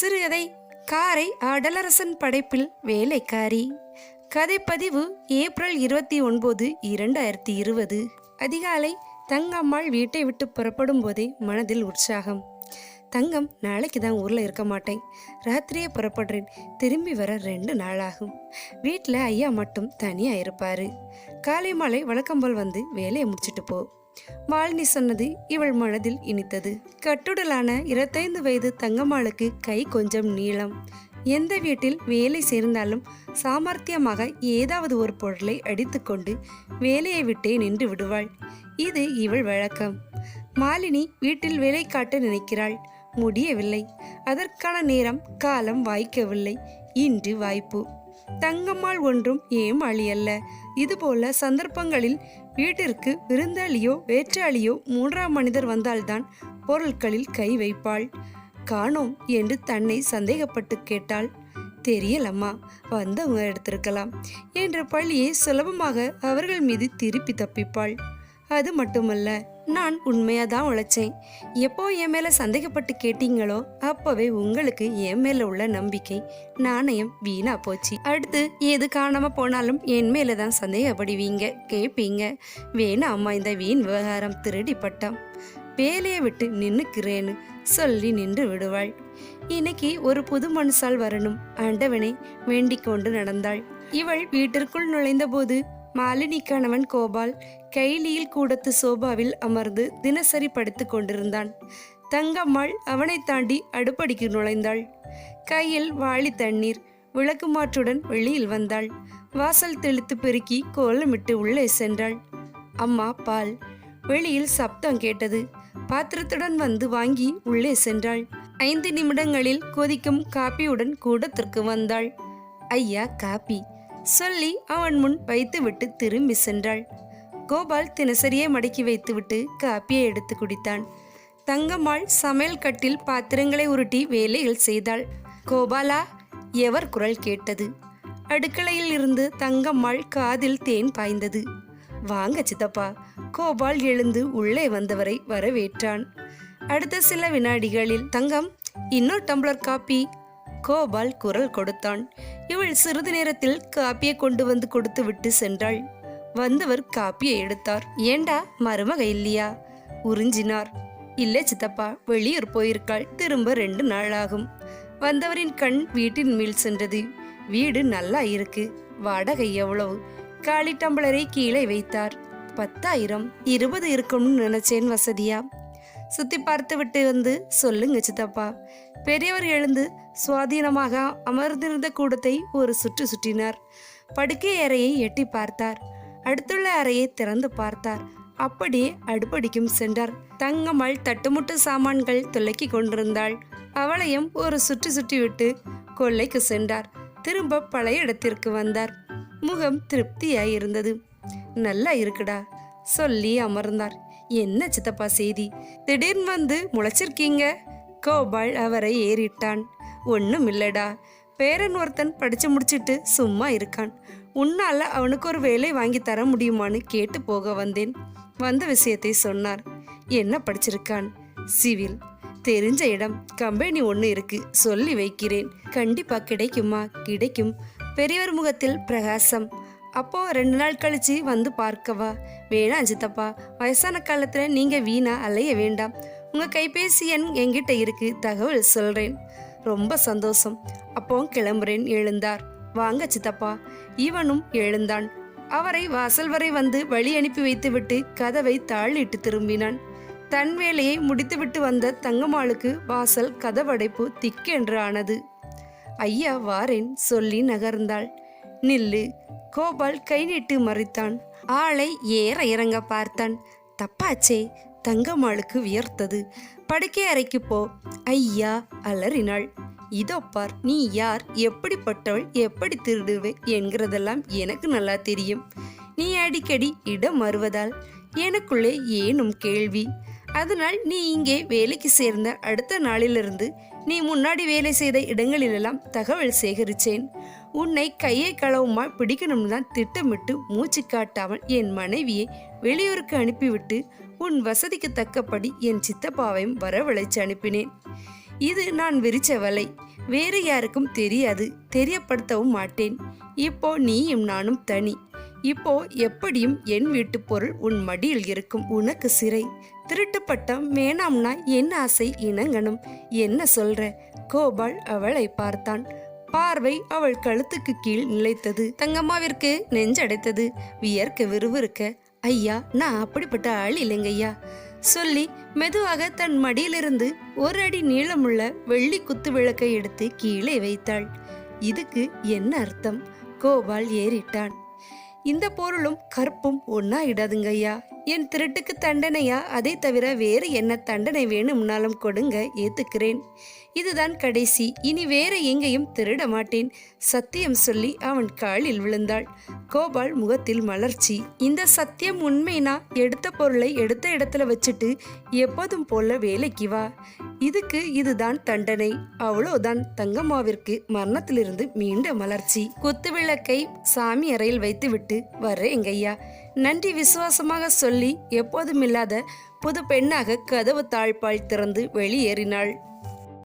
சிறுகதை காரை அடலரசன் படைப்பில் வேலைக்காரி. கதைப்பதிவு ஏப்ரல் இருபத்தி ஒன்பது இரண்டாயிரத்தி இருபது. அதிகாலை தங்கம்மாள் வீட்டை விட்டு புறப்படும் போதே மனதில் உற்சாகம். தங்கம் நாளைக்கு தான் ஊரில் இருக்க மாட்டேன். ராத்திரியே புறப்படுறேன். திரும்பி வர ரெண்டு நாளாகும். வீட்டில் ஐயா மட்டும் தனியாக இருப்பார். காலை மாலை வழக்கம் போல் வந்து வேலையை முடிச்சிட்டு போ. மாலினி சொன்னது இவள் மனதில் இனித்தது. கட்டுடலான இருபத்தைந்து வயது தங்கம்மாளுக்கு கை கொஞ்சம் நீளம். எந்த வீட்டில் வேலை சேர்ந்தாலும் சாமர்த்தியமாக ஏதாவது ஒரு பொருளை அடித்துக்கொண்டு வேலையை விட்டே நின்று விடுவாள். இது இவள் வழக்கம். மாலினி வீட்டில் வேலை காட்ட நினைக்கிறாள். முடியவில்லை. அதற்கான நேரம் காலம் வாய்க்கவில்லை. இன்று வாய்ப்பு. தங்கம்மாள் ஒன்றும் ஏமாளி அல்ல இதுபோல சந்தர்ப்பங்களில் வீட்டிற்கு விருந்தாளியோ வேற்றாளியோ மூன்றாம் மனிதர் வந்தால்தான் பொருட்களில் கை வைப்பாள். காணோம் என்று தன்னை சந்தேகப்பட்டு கேட்டாள். தெரியலம்மா வந்தவங்க எடுத்திருக்கலாம் என்ற பழியை சுலபமாக அவர்கள் மீது திருப்பி தப்பிப்பாள். அது மட்டுமல்ல நான் உண்மையாக தான் உழைச்சேன். எப்போ என் மேலே சந்தேகப்பட்டு கேட்டீங்களோ அப்போவே உங்களுக்கு என் மேலே உள்ள நம்பிக்கை நாணயம் வீணா போச்சு. அடுத்து எது காணாம போனாலும் என் மேலே தான் சந்தேகப்படுவீங்க கேட்பீங்க வேணா அம்மா இந்த வீண் விவகாரம் திருடி பட்டம் வேலையை விட்டு நின்னுக்கிறேன்னு சொல்லி நின்று விடுவாள். இன்னைக்கு ஒரு புது மனுஷால் வரணும். ஆண்டவனை வேண்டிக் கொண்டு நடந்தாள். இவள் வீட்டிற்குள் நுழைந்தபோது மாலினி கணவன் கோபால் கைலியில் கூடத்து சோபாவில் அமர்ந்து தினசரி படுத்து கொண்டிருந்தான். தங்கம்மாள் அவனை தாண்டி அடுப்படிக்கு நுழைந்தாள். கையில் வாளி தண்ணீர் விளக்குமாற்றுடன் வெளியில் வந்தாள். வாசல் தெளித்து பெருக்கி கோலமிட்டு உள்ளே சென்றாள். அம்மா பால். வெளியில் சப்தம் கேட்டது. பாத்திரத்துடன் வந்து வாங்கி உள்ளே சென்றாள். ஐந்து நிமிடங்களில் கொதிக்கும் காப்பியுடன் கூடத்திற்கு வந்தாள். ஐயா காப்பி. சொல்லி அவன் முன் வைத்துவிட்டு திரும்பி சென்றாள். கோபால் தினசரியே மடக்கி வைத்துவிட்டு காப்பியை எடுத்து குடித்தான். தங்கம்மாள் சமையல் கட்டில் பாத்திரங்களை உருட்டி வேலைகள் செய்தாள். கோபாலா எவர் குரல் கேட்டது? அடுக்களையில் இருந்து தங்கம்மாள் காதில் தேன் பாய்ந்தது. வாங்க சித்தப்பா கோபால் எழுந்து உள்ளே வந்தவரை வரவேற்றான். அடுத்த சில வினாடிகளில் தங்கம் இன்னொரு டம்ளர் காப்பி கோபால் குரல் கொடுத்தான். இவள் சிறிது நேரத்தில் காப்பியை கொண்டு வந்து கொடுத்து விட்டு சென்றாள். வந்தவர் காப்பியை எடுத்தார். ஏண்டா மருமக இல்லையா? உறிஞ்சினார். இல்லை சித்தப்பா வெளியூர் போயிருக்காள். திரும்ப ரெண்டு நாள் ஆகும். வந்தவரின் கண் வீட்டின் மேல் சென்றது. வீடு நல்லா இருக்கு. வாடகை எவ்வளவு? காலி டம்ளரை கீழே வைத்தார். பத்தாயிரம். இருபது இருக்கும்னு நினைச்சேன் வசதியா? சுத்தி பார்த்து விட்டு வந்து சொல்லுங்க சித்தப்பா. பெரியவர் எழுந்து சுவாதீனமாக அமர்ந்திருந்த கூடத்தை ஒரு சுற்று சுற்றினார். படுக்கை அறையை எட்டி பார்த்தார். அடுத்துள்ள அறையை திறந்து பார்த்தார். அப்படியே அடுப்படிக்கும் சென்றார். தங்கம்மாள் தட்டுமுட்டு சாமான்கள் துலக்கி கொண்டிருந்தாள். அவளையும் ஒரு சுற்றி சுற்றி விட்டு கொல்லைக்கு சென்றார். திரும்ப பழைய இடத்திற்கு வந்தார். முகம் திருப்தியாய் இருந்தது நல்லா இருக்குடா சொல்லி அமர்ந்தார். என்ன சித்தப்பா செய்தி? திடீர்னு வந்து முளைச்சிருக்கீங்க? கோபால் அவரை ஏறிட்டான். ஒன்றும் இல்லடா. பேரன் ஒருத்தன் படிச்சு முடிச்சிட்டு சும்மா இருக்கான். உன்னால் அவனுக்கு ஒரு வேலை வாங்கி தர முடியுமான்னு கேட்டு போக வந்தேன். வந்த விஷயத்தை சொன்னார். என்ன படிச்சிருக்கான்? சிவில். தெரிஞ்ச இடம். கம்பெனி ஒன்று இருக்கு. சொல்லி வைக்கிறேன். கண்டிப்பா கிடைக்குமா? கிடைக்கும். பெரியவர் முகத்தில் பிரகாசம். அப்போ ரெண்டு நாள் கழிச்சு வந்து பார்க்கவா? வேணாம் அஜித்தப்பா வயசான காலத்தில் நீங்கள் வீணா அலைய வேண்டாம். உங்கள் கைபேசி எண் என்கிட்ட இருக்கு தகவல் சொல்கிறேன் ரொம்ப சந்தோஷம். அப்போ கிளம்புறேன் எழுந்தார். வாங்க சித்தப்பா. இவனும் எழுந்தான். அவரை வாசல் வரை வந்து வழி அனுப்பி வைத்துவிட்டு கதவை தாளிட்டு திரும்பினான். தன் வேலையை முடித்துவிட்டு வந்த தங்கம்மாளுக்கு வாசல் கதவடைப்பு திக்கென்று ஆனது ஐயா வாரேன் சொல்லி நகர்ந்தாள். நில்லு கோபால் கை நீட்டு மறைத்தான். ஆளை ஏற இறங்க பார்த்தான். தப்பாச்சே தங்கம்மாளுக்கு வியர்த்தது. படுக்கை அறைக்கு போ ஐயா அலறினாள். இதோ பார் நீ யார் எப்படிப்பட்டவள் எப்படி திருடுவே என்கிறதெல்லாம் எனக்கு நல்லா தெரியும். நீ அடிக்கடி இடம் வருவதால் எனக்குள்ளே ஏனும் கேள்வி. அதனால் நீ இங்கே வேலைக்கு சேர்ந்த அடுத்த நாளிலிருந்து நீ முன்னாடி வேலை செய்த இடங்களிலெல்லாம் தகவல் சேகரிச்சேன். உன்னை கையை களவுமா பிடிக்கணும்னு தான் திட்டமிட்டு மூச்சு காட்டாமல் என் மனைவியை வெளியூருக்கு அனுப்பிவிட்டு உன் வசதிக்கு தக்கபடி என் சித்தப்பாவையும் வரவழைச்சு அனுப்பினேன். இது நான் விரிச்ச வலை. வேறு யாருக்கும் தெரியாது தெரியப்படுத்தவும் மாட்டேன். இப்போ நீயும் நானும் தனி. இப்போ எப்படியும் என் வீட்டு பொருள் உன் மடியில் இருக்கும் உனக்கு சிறை. திருட்டுப்பட்டம் வேணாம்னா என் ஆசை இணங்கணும்? என்ன சொல்ற? கோபால் அவளை பார்த்தான். பார்வை அவள் கழுத்துக்கு கீழ் நிலைத்தது. தங்கம்மாவிற்கு நெஞ்சடைத்தது. வியர்க்க விறுவிறுக்க ஐயா நான் அப்படிப்பட்ட ஆள் இல்லைங்கய்யா. சொல்லி மெதுவாக தன் மடியிலிருந்து ஒரு அடி நீளமுள்ள வெள்ளி குத்து விளக்கை எடுத்து கீழே வைத்தாள். இதுக்கு என்ன அர்த்தம்? கோபால் ஏறிட்டான். இந்த பொருளும் கற்பும் ஒன்னா ஐயா என் திருட்டுக்கு தண்டனையா? அதை தவிர வேறு என்ன தண்டனை வேணும்னாலும் கொடுங்க ஏத்துக்கிறேன். இதுதான் கடைசி. இனி வேற எங்கேயும் திருட மாட்டேன். சத்தியம் சொல்லி அவன் காலில் விழுந்தாள். கோபால் முகத்தில் மலர்ச்சி. இந்த சத்தியம் உண்மைனா? எடுத்த பொருளை எடுத்த இடத்துல வச்சுட்டு எப்போதும் போல வேலைக்கு வா. இதுக்கு இதுதான் தண்டனை. அவ்வளோதான். தங்கம்மாவிற்கு மரணத்திலிருந்து மீண்ட மலர்ச்சி. குத்து விளக்கை சாமி அறையில் வைத்துவிட்டு வர்றேங்கய்யா. நன்றி விசுவாசமாக சொல்லி எப்போதும் இல்லாத புது பெண்ணாக கதவு தாழ்பால் திறந்து வெளியேறினாள்.